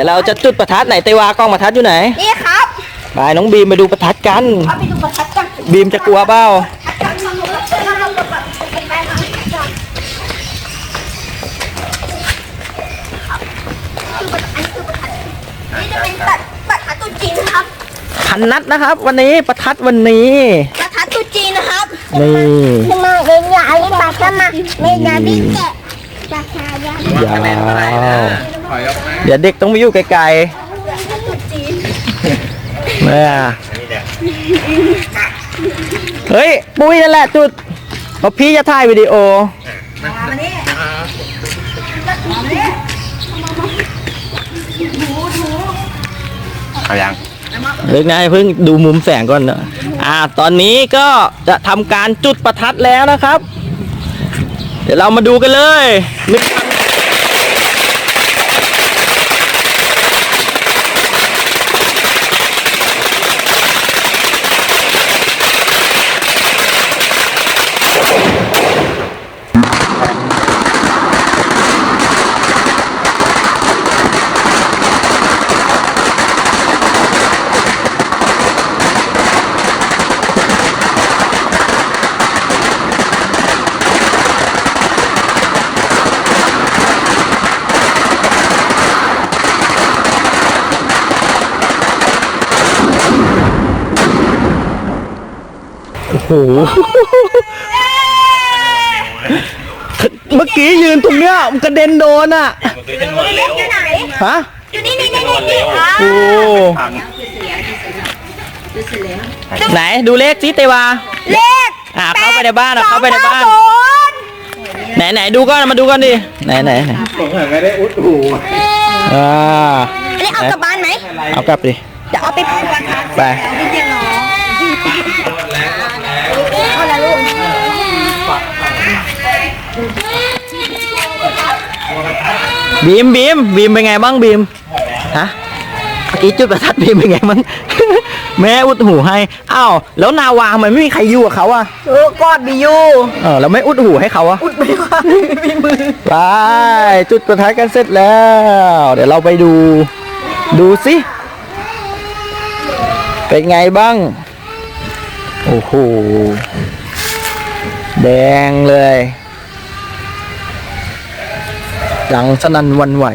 ดี๋ยวเราจะจุดประทัดไหนเตวากล้องประทัดอยู่ไหนนี่ครับไปน้องบีมไปดูประทัดกัน เอาไปดูประทัดกันบีมจะกลัวเปล่าประทัดกันเราเราแบบไปๆมานี่จะเป็นประประทัดตุ๊จีนนะครับพันนัดนะครับ วันนี้ประทัดวันนี้ ประทัดตุ๊จีนนะครับนี่ขึ้นมาเรียนยาลิปาสมาไม่ยาลิแกะปาชายา ยาวถ อยออกมาเดี๋ยวเด็กต้องไปอยู่ไกลๆเนี่ยเฮ้ย ปุ้ยนั่นแหละจุดเพราะพี่จะถ่ายวิดีโอเอายังเล็กนะเพิ่งดูมุมแสงก่อนนะอ่า ตอนนี้ก็จะทำการจุดประทัดแล้วนะครับ เดี๋ยวเรามาดูกันเลยหนึ่งพัน หเมื่อกี้ยืนตรงเนี้ยมันกระเด็นโดนอะอยู่ไหนฮะอยู่นี่นี่นี่นี่อะโอ้ไหนดูเลขสิเตวาเลขอ่าเข้าไปในบ้านอะเข้าไปในบ้านไหนไหนดูก่อนมาดูกันดิไหนไหนไหนผมเหมือนไม่ได้อุดหูอ่าอันนี้เอากลับบ้านไหมเอากลับดิเดี๋ยวเอาไปไป เอาละลูก บีมบีมบีมเป็นไงบ้างบีมฮะเมื่อกี้จุดประทัดบีมเป็นไงบ้าง แม่อุดหูให้อ้าวแล้วนาวาทำไมไม่มีใครอยู่กับเขาอะเออกอดบิยูเออแล้วไม่อุดหูให้เขาอะอุดไม่ว่ามีมือไปจุดประทัดกันเสร็จแล้ว เดี๋ยวเราไปดู ดูสิเป็นไงบ้าง โอ้โห แดงเลย ดังสนั่นวันไหว